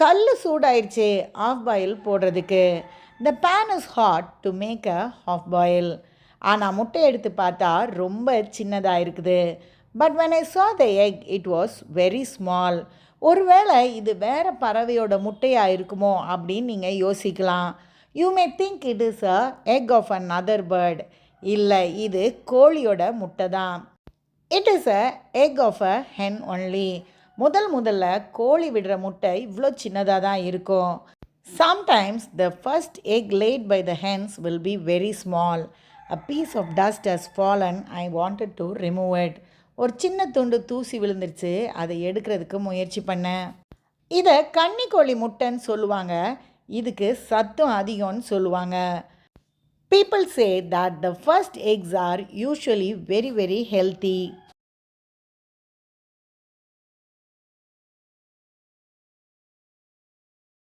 கல் சூடாயிடுச்சு half boil போடுறதுக்கு. The pan is hot to make a half boil ஆனால் முட்டை எடுத்து பார்த்தா ரொம்ப சின்னதாக இருக்குது. But when I saw the egg it was very small ஒருவேளை இது வேறு பறவையோட முட்டையாக இருக்குமோ அப்படின்னு நீங்கள் யோசிக்கலாம். You may think it is a egg of an other bird இல்லை இது கோழியோட முட்டை தான். It is a egg of a hen only முதல் முதல்ல கோழி விடுற முட்டை இவ்வளோ சின்னதாக தான் இருக்கும். Sometimes the first egg laid by the hens will be very small a piece of dust has fallen I wanted to remove it ஒரு சின்ன துண்டு தூசி விழுந்துருச்சு. அதை எடுக்கிறதுக்கு முயற்சி பண்ணேன் இதை கன்னிக்கோழி முட்டைன்னு சொல்லுவாங்க. இதுக்கு சத்தம் அதிகம்னு சொல்லுவாங்க. People say that the first eggs are usually very very healthy